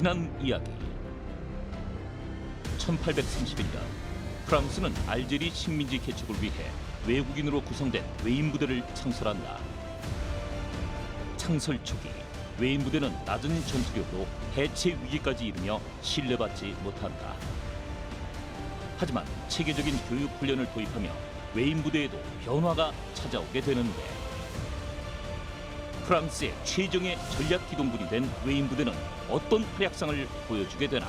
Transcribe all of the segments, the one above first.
지난 이야기 1831년 프랑스는 알제리 식민지 개척을 위해 외국인으로 구성된 외인 부대를 창설한다. 창설 초기 외인 부대는 낮은 전투력으로 해체 위기까지 이르며 신뢰받지 못한다. 하지만 체계적인 교육 훈련을 도입하며 외인 부대에도 변화가 찾아오게 되는데 프랑스의 최정의 전략 기동군이 된 외인 부대는 어떤 활약상을 보여주게 되나?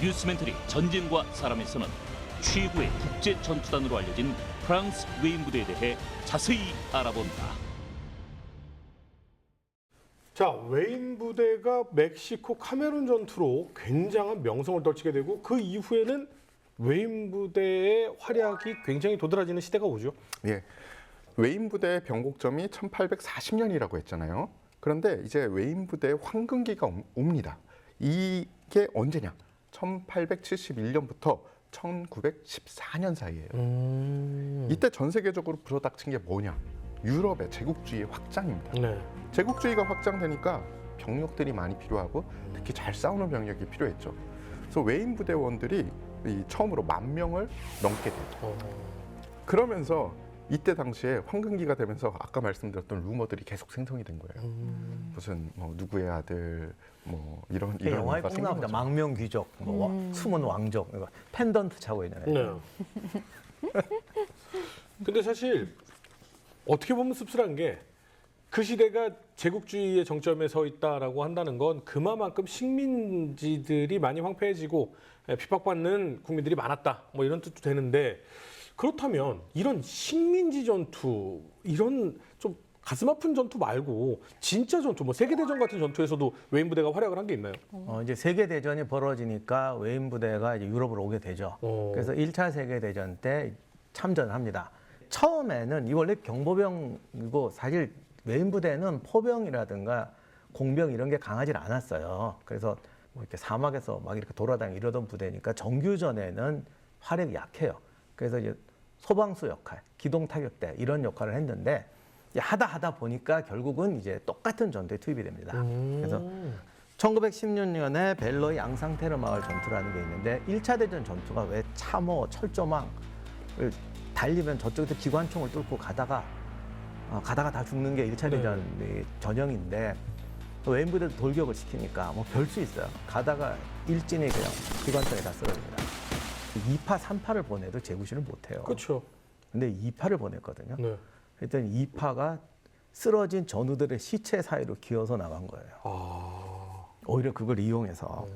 뉴스멘터리 전쟁과 사람에서는 최고의 국제 전투단으로 알려진 프랑스 외인 부대에 대해 자세히 알아본다. 자, 웨인 부대가 멕시코 카메룬 전투로 굉장한 명성을 떨치게 되고 그 이후에는 웨인 부대의 활약이 굉장히 도드라지는 시대가 오죠. 예. 웨인 부대의 변곡점이 1840년이라고 했잖아요. 그런데 이제 웨인 부대의 황금기가 옴- 옵니다. 이게 언제냐? 1871년부터 1914년 사이예요. 음. 이때 전 세계적으로 불어닥친 게 뭐냐? 유럽의 제국주의 확장입니다. 네. 제국주의가 확장되니까 병력들이 많이 필요하고 특히 잘 싸우는 병력이 필요했죠. 그래서 웨인 부대원들이 이 처음으로 만 명을 넘게 돼요. 어. 그러면서 이때 당시에 황금기가 되면서 아까 말씀드렸던 루머들이 계속 생성이 된 거예요. 음. 무슨 뭐 누구의 아들 뭐 이런 그 이런 영화에 꼭 나옵니다. 거죠. 망명 귀족, 뭐 와- 숨은 왕족, 이거 펜던트 차고 있잖아요. 네. 근데 사실 어떻게 보면 씁쓸한 게 그 시대가 제국주의의 정점에 서 있다라고 한다는 건 그만큼 식민지들이 많이 황폐해지고 예, 핍박받는 국민들이 많았다. 뭐 이런 뜻도 되는데 그렇다면 이런 식민지 전투 이런 좀 가슴 아픈 전투 말고 진짜 전투 뭐 세계 대전 같은 전투에서도 외인 부대가 활약을 한 게 있나요? 어, 이제 세계 대전이 벌어지니까 외인 부대가 이제 유럽으로 오게 되죠. 어. 그래서 1차 세계 대전 때 참전합니다. 처음에는 이 원래 경보병이고 사실 외인 부대는 포병이라든가 공병 이런 게 강하지 않았어요. 그래서 뭐 이렇게 사막에서 막 이렇게 돌아다니 이러던 부대니까 정규전에는 활약이 약해요. 그래서 이제 소방수 역할, 기동 타격대 이런 역할을 했는데 하다 하다 보니까 결국은 이제 똑같은 전투에 투입이 됩니다. 그래서 1916년에 벨로의 양상테르 마을 전투라는 게 있는데 1차 대전 전투가 왜 참호, 철조망을 달리면 저쪽에서 기관총을 뚫고 가다가 어, 가다가 다 죽는 게 1차 대전 의 전형인데 웨인부대도 돌격을 시키니까 뭐 별 수 있어요. 가다가 일진이 그냥 기관총에 다 쓰러집니다. 2파, 3파를 보내도 재구시를 못해요. 그렇죠. 근데 2파를 보냈거든요. 네. 그랬더니 2파가 쓰러진 전우들의 시체 사이로 기어서 나간 거예요. 아. 오히려 그걸 이용해서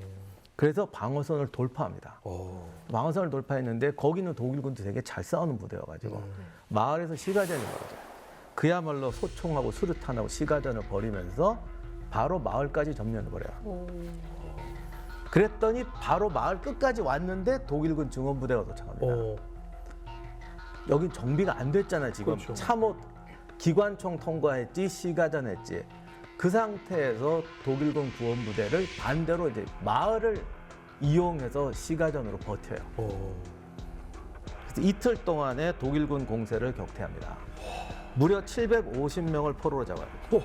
그래서 방어선을 돌파합니다. 어. 방어선을 돌파했는데 거기는 독일군도 되게 잘 싸우는 부대여가지고 마을에서 시가전이 벌어져요. 그야말로 소총하고 수류탄하고 시가전을 벌이면서 바로 마을까지 점령해 버려요. 그랬더니 바로 마을 끝까지 왔는데 독일군 증원부대가 도착합니다. 어. 여기 정비가 안 됐잖아 지금 그렇죠. 참호 기관총 통과했지 시가전 했지 그 상태에서 독일군 구원부대를 반대로 이제 마을을 이용해서 시가전으로 버텨요. 어. 그래서 이틀 동안에 독일군 공세를 격퇴합니다. 무려 750명을 포로로 잡아요. 오.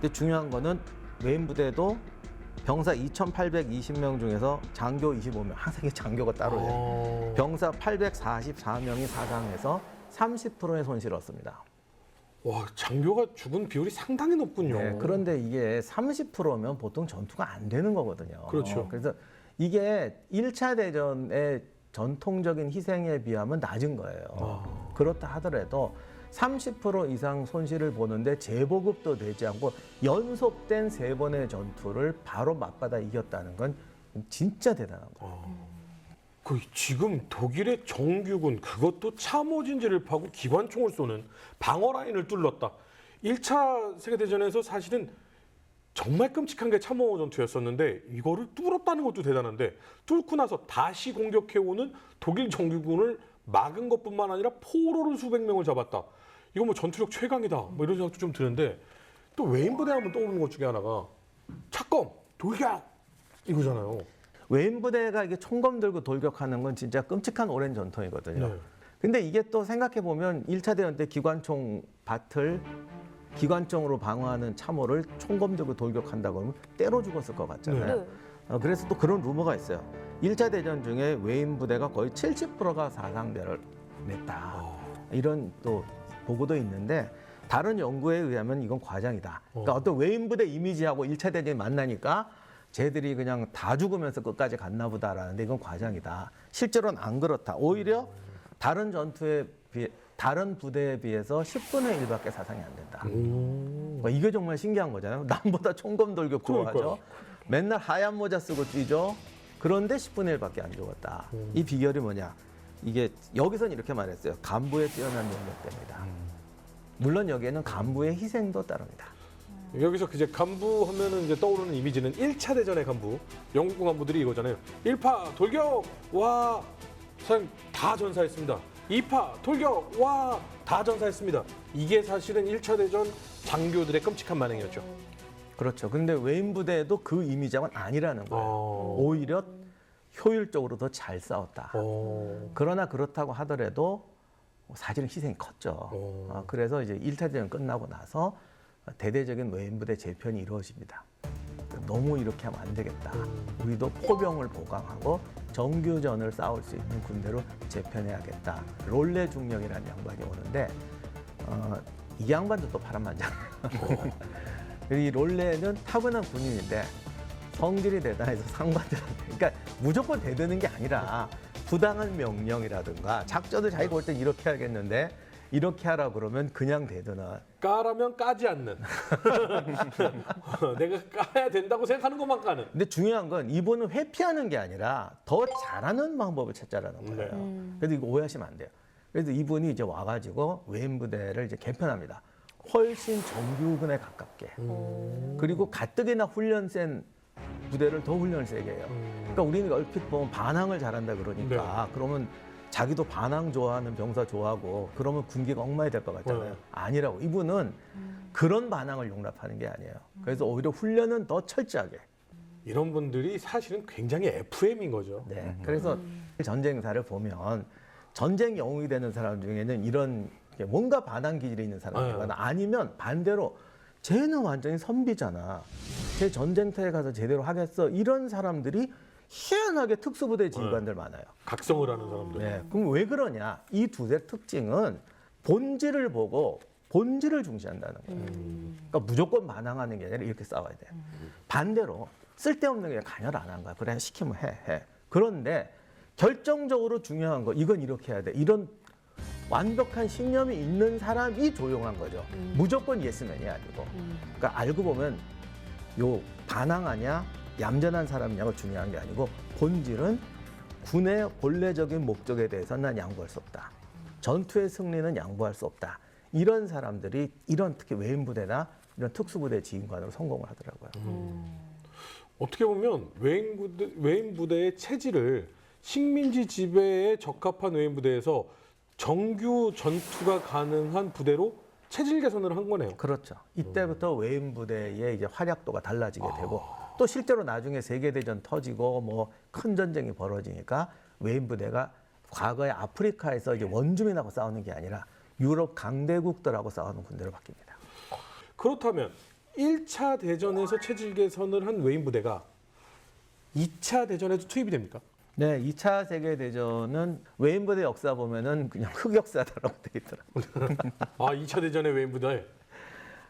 근데 중요한 거는 외인 부대도 병사 2,820명 중에서 장교 25명, 항상 이게 장교가 따로 해요. 어. 병사 844명이 사망해서 30%의 손실을 얻습니다. 와 장교가 죽은 비율이 상당히 높군요. 네, 그런데 이게 30%면 보통 전투가 안 되는 거거든요. 그렇죠. 그래서 이게 1차 대전의 전통적인 희생에 비하면 낮은 거예요. 아. 그렇다 하더라도 30% 이상 손실을 보는데 재보급도 되지 않고 연속된 세 번의 전투를 바로 맞받아 이겼다는 건 진짜 대단한 거예요. 그 지금 독일의 정규군 그것도 참호진지를 파고 기관총을 쏘는 방어 라인을 뚫렀다. 1차 세계대전에서 사실은 정말 끔찍한 게 참호 전투였었는데 이거를 뚫었다는 것도 대단한데 뚫고 나서 다시 공격해오는 독일 정규군을 막은 것뿐만 아니라 포로를 수백 명을 잡았다. 이거 뭐 전투력 최강이다. 뭐 이런 생각도 좀 드는데 또 외인 부대 하면 떠오르는 것 중에 하나가 착검, 돌격 이거잖아요. 외인 부대가 이게 총검 들고 돌격하는 건 진짜 끔찍한 오랜 전통이거든요. 네. 근데 이게 또 생각해 보면 1차 대전 때 기관총 밭을 기관총으로 방어하는 참호를 총검 들고 돌격한다고 하면 때로 죽었을 것 같잖아요. 네. 어, 그래서 또 그런 루머가 있어요. 일차 대전 중에 외인 부대가 거의 70%가 사상대를 냈다. 이런 또 보고도 있는데 다른 연구에 의하면 이건 과장이다. 그러니까 어 떤 외인 부대 이미지하고 일차 대전이 만나니까 쟤들이 그냥 다 죽으면서 끝까지 갔나 보다라는데 이건 과장이다. 실제로는 안 그렇다. 오히려 다른 전투에 비해 다른 부대에 비해서 10분의 1밖에 사상이 안 된다. 그러니까 이게 정말 신기한 거잖아요. 남보다 총검 돌격 좋아하죠. 그러니까요. 맨날 하얀 모자 쓰고 뛰죠. 그런데 10분의 1밖에 안 죽었다. 이 비결이 뭐냐? 이게 여기서는 이렇게 말했어요. 간부의 뛰어난 능력 때문이다. 물론 여기에는 간부의 희생도 따릅니다. 여기서 이제 간부 하면은 이제 떠오르는 이미지는 1차 대전의 간부, 영국군 간부들이 이거잖아요. 1파 돌격 와, 사장 다 전사했습니다. 2파 돌격 와, 다 전사했습니다. 이게 사실은 1차 대전 장교들의 끔찍한 반응이었죠. 그렇죠. 근데 외인 부대도 그 이미지하고는 아니라는 거예요. 어. 오히려 효율적으로 더 잘 싸웠다. 어. 그러나 그렇다고 하더라도 사실은 희생이 컸죠. 어. 어, 그래서 이제 일차 대전 끝나고 나서 대대적인 외인부대 재편이 이루어집니다. 너무 이렇게 하면 안 되겠다. 우리도 포병을 보강하고 정규전을 싸울 수 있는 군대로 재편해야겠다. 롤레 중령이라는 양반이 오는데 어, 이 양반도 또 파란만장해요. 이 롤레는 타고난 군인인데 성질이 대단해서 상관들한테 그러니까 무조건 대드는 게 아니라 부당한 명령이라든가 작전을 자기가 볼 땐 이렇게 하겠는데 이렇게 하라 그러면 그냥 대드는 까라면 까지 않는. 내가 까야 된다고 생각하는 것만 까는. 근데 중요한 건 이분은 회피하는 게 아니라 더 잘하는 방법을 찾자라는 거예요. 음. 그래서 이거 오해하시면 안 돼요. 그래서 이분이 이제 와가지고 외인 부대를 이제 개편합니다. 훨씬 정규군에 가깝게. 그리고 가뜩이나 훈련 센 부대를 더 훈련을 세게 해요. 그러니까 우리는 얼핏 보면 반항을 잘한다 그러니까 그러면 자기도 반항 좋아하는 병사 좋아하고 그러면 군기가 엉망이 될 것 같잖아요. 네. 아니라고 이분은 그런 반항을 용납하는 게 아니에요. 그래서 오히려 훈련은 더 철저하게. 이런 분들이 사실은 굉장히 FM인 거죠. 네. 그래서 전쟁사를 보면 전쟁 영웅이 되는 사람 중에는 이런 게 뭔가 반항 기질이 있는 사람이거나 아니면 반대로 쟤는 완전히 선비잖아. 쟤 전쟁터에 가서 제대로 하겠어. 이런 사람들이 희한하게 특수부대 지휘관들 많아요. 각성을 하는 사람들. 네. 그럼 왜 그러냐? 이 두대 특징은 본질을 보고 본질을 중시한다는 거예요. 그러니까 무조건 반항하는 게 아니라 이렇게 싸워야 돼. 반대로 쓸데없는 게 간여를 안한 거야. 그래 시키면 해, 해. 그런데 결정적으로 중요한 거 이건 이렇게 해야 돼. 이런 완벽한 신념이 있는 사람이 조용한 거죠. 무조건 예스맨이 아니고. 그러니까 알고 보면 요 반항하냐 얌전한 사람이냐가 중요한 게 아니고 본질은 군의 본래적인 목적에 대해서 난 양보할 수 없다. 전투의 승리는 양보할 수 없다. 이런 사람들이 이런 특히 외인 부대나 이런 특수부대 지휘관으로 성공을 하더라고요. 어떻게 보면 외인 부대, 외인 부대의 체질을 식민지 지배에 적합한 외인 부대에서 정규 전투가 가능한 부대로 체질 개선을 한 거네요. 그렇죠. 이때부터 외인 부대의 이제 활약도가 달라지게 되고 또 실제로 나중에 세계 대전 터지고 뭐 큰 전쟁이 벌어지니까 외인 부대가 과거에 아프리카에서 이제 원주민하고 싸우는 게 아니라 유럽 강대국들하고 싸우는 군대로 바뀝니다. 그렇다면 1차 대전에서 체질 개선을 한 외인 부대가 2차 대전에도 투입이 됩니까? 네, 2차 세계 대전은 외인 부대 역사 보면은 그냥 흑역사다라고 돼 있더라고요. 아, 2차 대전의 외인 부대.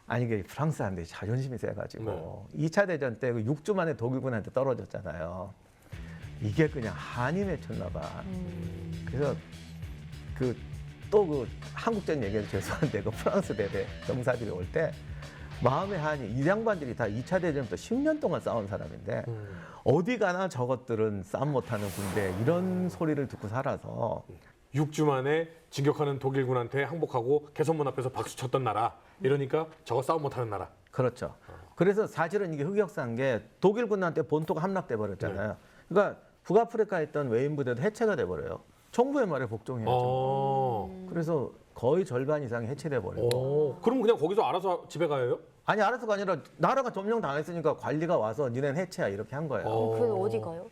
아니 이게 프랑스한테 자존심이 세가지고 네. 2차 대전 때그 6주 만에 독일군한테 떨어졌잖아요. 이게 그냥 한이 맺혔나 봐. 그래서 그또그 한국전 얘기해서 죄송한데 그 프랑스 대대 병사들이 올 때 마음의 한이 이 양반들이 다 2차 대전부터 10년 동안 싸운 사람인데 어디 가나 저것들은 싸움 못하는 군대 이런 소리를 듣고 살아서 6주 만에 진격하는 독일군한테 항복하고 개선문 앞에서 박수 쳤던 나라. 이러니까 저거 싸움 못하는 나라. 그렇죠. 그래서 사실은 이게 흑역사인 게 독일군한테 본토가 함락돼 버렸잖아요. 그러니까 북아프리카에 있던 외인 부대도 해체가 돼 버려요. 정부의 말에 복종해야죠. 어. 그래서 거의 절반 이상이 해체돼 버리고. 어. 그럼 그냥 거기서 알아서 집에 가요? 아니 알아서가 아니라 나라가 점령 당했으니까 관리가 와서 니네는 해체야 이렇게 한 거예요. 어. 그게 어디 가요?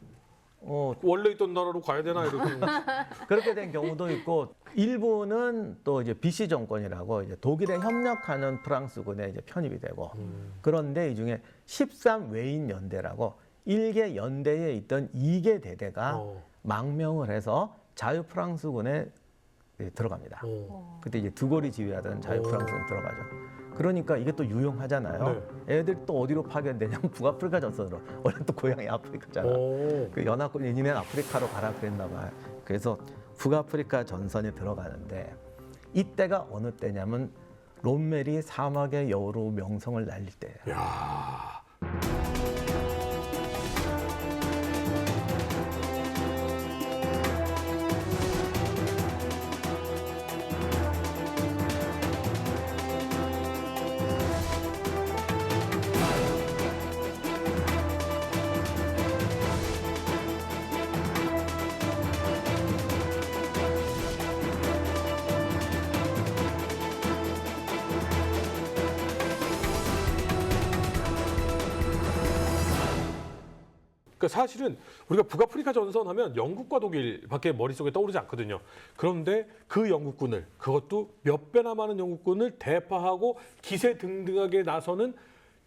어, 원래 있던 나라로 가야 되나 이렇게. 그렇게 된 경우도 있고 일부는 또 이제 BC 정권이라고 이제 독일에 협력하는 프랑스군에 이제 편입이 되고 그런데 이 중에 13 외인 연대라고 일개 연대에 있던 이개 대대가 어. 망명을 해서 자유 프랑스군에 예, 들어갑니다. 어. 그때 이제 드골이 지휘하던 자유 프랑스군 들어가죠. 그러니까 이게 또 유용하잖아요. 애들 또 어디로 파견되냐면 북아프리카 전선으로. 원래 또 고향이 아프리카잖아. 어. 그 연합군이 니네 아프리카로 가라 그랬나 봐요. 그래서 북아프리카 전선에 들어가는데 이때가 어느 때냐면 롬멜이 사막의 여우로 명성을 날릴 때예요. 야. 그러니까 사실은 우리가 북아프리카 전선 하면 영국과 독일밖에 머릿속에 떠오르지 않거든요. 그런데 그 영국군을 그것도 몇 배나 많은 영국군을 대파하고 기세등등하게 나서는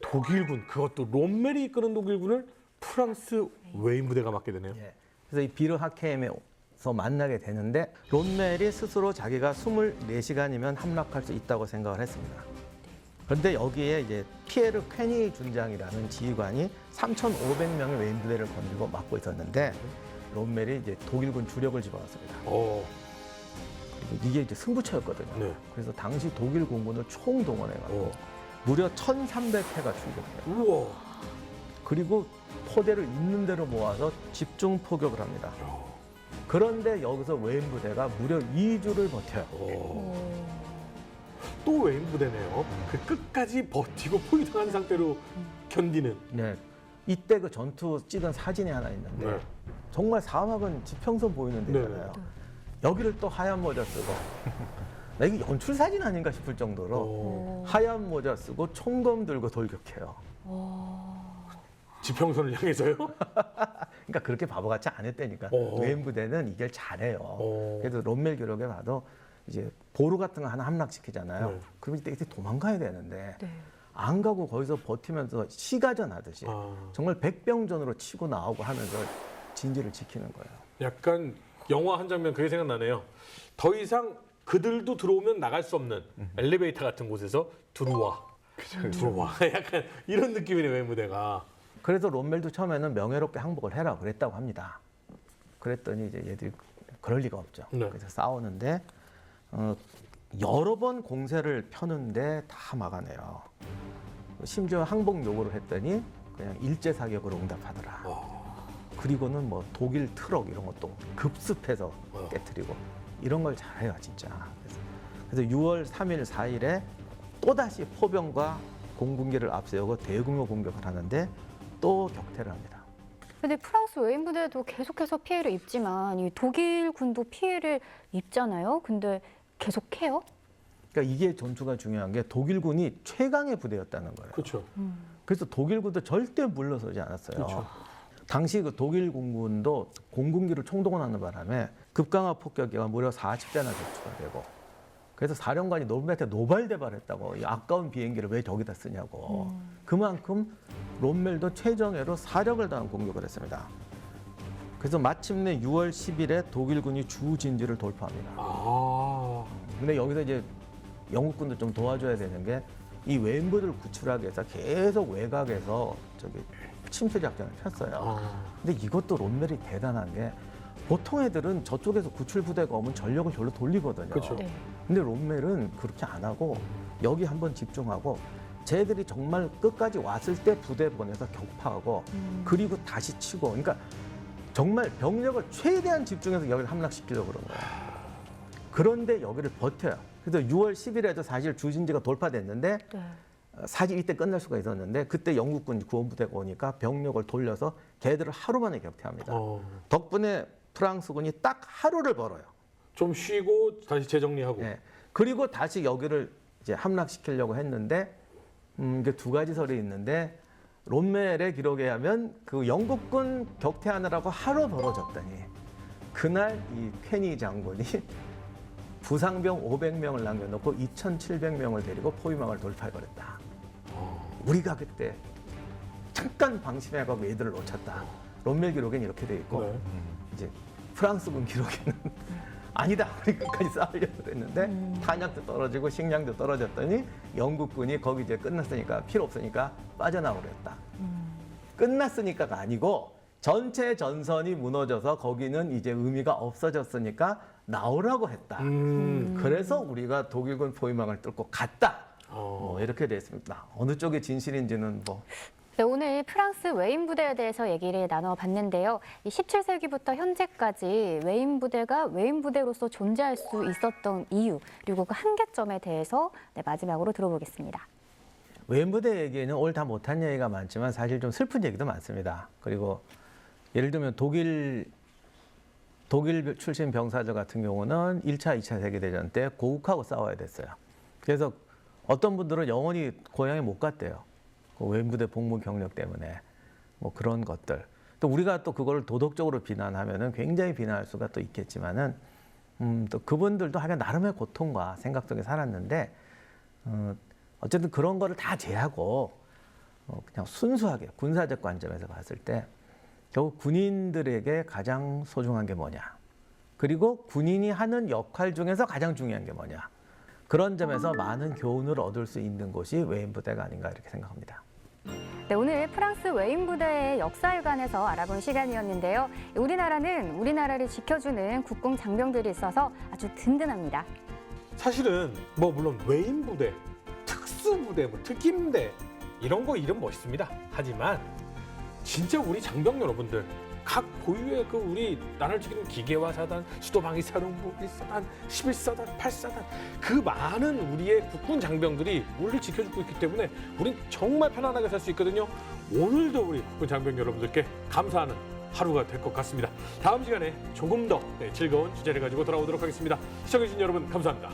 독일군 그것도 롬멜이 이끄는 독일군을 프랑스 외인 부대가 맡게 되네요. 예. 그래서 이 비르 하케임에서 만나게 되는데 롬멜이 스스로 자기가 24시간이면 함락할 수 있다고 생각을 했습니다. 그런데 여기에 이제 피에르 퀘니 준장이라는 지휘관이 3,500명의 외인 부대를 건들고 맡고 있었는데 롬멜이 이제 독일군 주력을 집어넣습니다. 어, 그리고 이게 이제 승부처였거든요. 네. 그래서 당시 독일 공군을 총동원해가지고 어. 무려 1,300회가 출격해요. 우와. 그리고 포대를 있는 대로 모아서 집중 포격을 합니다. 그런데 여기서 외인 부대가 무려 2주를 버텨요. 어. 또 외인 부대네요. 그 끝까지 버티고 포위당한 상태로 견디는. 네. 이때 그 전투 찍은 사진이 하나 있는데 네. 정말 사막은 지평선 보이는 네. 데잖아요. 여기를 또 하얀 모자 쓰고 나 이게 연출 사진 아닌가 싶을 정도로 어. 하얀 모자 쓰고 총검 들고 돌격해요. 지평선을 향해서요? 그러니까 그렇게 바보같이 안 했다니까. 어. 외인 부대는 이걸 잘해요. 어. 그래도 롬멜 기록에 봐도 보루 같은 거 하나 함락시키잖아요. 네. 그럼 이때, 이때 도망가야 되는데 네. 안 가고 거기서 버티면서 시가전 하듯이 아. 정말 백병전으로 치고 나오고 하면서 진지를 지키는 거예요. 약간 영화 한 장면 그게 생각나네요. 더 이상 그들도 들어오면 나갈 수 없는 엘리베이터 같은 곳에서 들어와. 들어와. 약간 이런 느낌이네 외인 부대가. 그래서 롬멜도 처음에는 명예롭게 항복을 해라 그랬다고 합니다. 그랬더니 이제 얘들이 그럴 리가 없죠. 네. 그래서 싸우는데 어, 여러 번 공세를 펴는데 다 막아내요. 심지어 항복 요구를 했더니 그냥 일제 사격으로 응답하더라. 그리고는 뭐 독일 트럭 이런 것도 급습해서 어. 깨뜨리고 이런 걸 잘해요 진짜. 그래서, 그래서 6월 3일 4일에 또 다시 포병과 공군기를 앞세우고 대규모 공격을 하는데 또 격퇴를 합니다. 근데 프랑스 외인 부대도 계속해서 피해를 입지만 이 독일 군도 피해를 입잖아요. 근데 계속해요? 그러니까 이게 전투가 중요한 게 독일군이 최강의 부대였다는 거예요. 그렇죠. 그래서 독일군도 절대 물러서지 않았어요. 그렇죠. 당시 그 독일 공군도 공군기를 총동원하는 바람에 급강화 폭격기가 무려 40대나 격추가 되고 그래서 사령관이 롬멜한테 노발대발했다고 이 아까운 비행기를 왜 저기다 쓰냐고 그만큼 롬멜도 최정예로 사력을 다한 공격을 했습니다. 그래서 마침내 6월 10일에 독일군이 주 진지를 돌파합니다. 아. 근데 여기서 이제 영국군도 좀 도와줘야 되는 게이 왼부를 구출하기 위해서 계속 외곽에서 저기 침투 작전을 폈어요. 아. 근데 이것도 롬멜이 대단한 게 보통 애들은 저쪽에서 구출 부대가 오면 전력을 절로 돌리거든요. 그렇죠. 네. 근데 롬멜은 그렇게 안 하고 여기 한번 집중하고 쟤들이 정말 끝까지 왔을 때 부대 보내서 격파하고 그리고 다시 치고 그러니까 정말 병력을 최대한 집중해서 여기를 함락시키려고 그런 거예요. 그런데 여기를 버텨요. 그래서 6월 10일에도 사실 주진지가 돌파됐는데 네. 어, 사실 이때 끝날 수가 있었는데 그때 영국군 구원부대가 오니까 병력을 돌려서 걔들을 하루 만에 격퇴합니다. 어. 덕분에 프랑스군이 딱 하루를 벌어요. 좀 쉬고 다시 재정리하고. 예. 그리고 다시 여기를 이제 함락시키려고 했는데 음, 이게 두 가지 설이 있는데 롬멜의 기록에 하면 그 영국군 격퇴하느라고 하루 벌어졌더니 그날 이 쾌니 장군이 부상병 500명을 남겨놓고 2,700명을 데리고 포위망을 돌파해버렸다. 우리가 그때 잠깐 방심해가고 얘들을 놓쳤다. 롬멜 기록엔 이렇게 돼 있고 네. 이제 프랑스군 기록에는 아니다. 우리 끝까지 싸우려고 했는데 탄약도 떨어지고 식량도 떨어졌더니 영국군이 거기 이제 끝났으니까 필요 없으니까 빠져나오랬다. 끝났으니까가 아니고 전체 전선이 무너져서 거기는 이제 의미가 없어졌으니까 나오라고 했다. 음. 그래서 우리가 독일군 포위망을 뚫고 갔다. 어. 뭐 이렇게 됐습니다. 어느 쪽이 진실인지는 뭐 네, 오늘 프랑스 외인 부대에 대해서 얘기를 나눠봤는데요. 이 17세기부터 현재까지 외인 부대가 외인 부대로서 존재할 수 있었던 이유 그리고 그 한계점에 대해서 네, 마지막으로 들어보겠습니다. 외인 부대 얘기는 오늘 다 못한 얘기가 많지만 사실 좀 슬픈 얘기도 많습니다. 그리고 예를 들면 독일 독일 출신 병사들 같은 경우는 1차, 2차 세계대전 때 고국하고 싸워야 됐어요. 그래서 어떤 분들은 영원히 고향에 못 갔대요. 그 외인부대 복무 경력 때문에 뭐 그런 것들. 또 우리가 또 그거를 도덕적으로 비난하면은 굉장히 비난할 수가 또 있겠지만은 음, 또 그분들도 하여간 나름의 고통과 생각 속에 살았는데 어, 어쨌든 그런 거를 다 제하고 어, 그냥 순수하게 군사적 관점에서 봤을 때 결국 군인들에게 가장 소중한 게 뭐냐 그리고 군인이 하는 역할 중에서 가장 중요한 게 뭐냐 그런 점에서 많은 교훈을 얻을 수 있는 곳이 외인부대가 아닌가 이렇게 생각합니다. 네, 오늘 프랑스 외인 부대의 역사에 관해서 알아본 시간이었는데요. 우리나라는 우리나라를 지켜주는 국궁 장병들이 있어서 아주 든든합니다. 사실은 뭐 물론 외인 부대, 특수 부대, 뭐 특임대 이런 거 이름 멋있습니다. 하지만 진짜 우리 장병 여러분들 각 고유의 그 우리 나라를 지키는 기계화 사단, 수도방위 사령부 1사단, 11사단, 8사단 그 많은 우리의 국군 장병들이 우리를 지켜주고 있기 때문에 우린 정말 편안하게 살 수 있거든요. 오늘도 우리 국군 장병 여러분들께 감사하는 하루가 될 것 같습니다. 다음 시간에 조금 더 네, 즐거운 주제를 가지고 돌아오도록 하겠습니다. 시청해주신 여러분 감사합니다.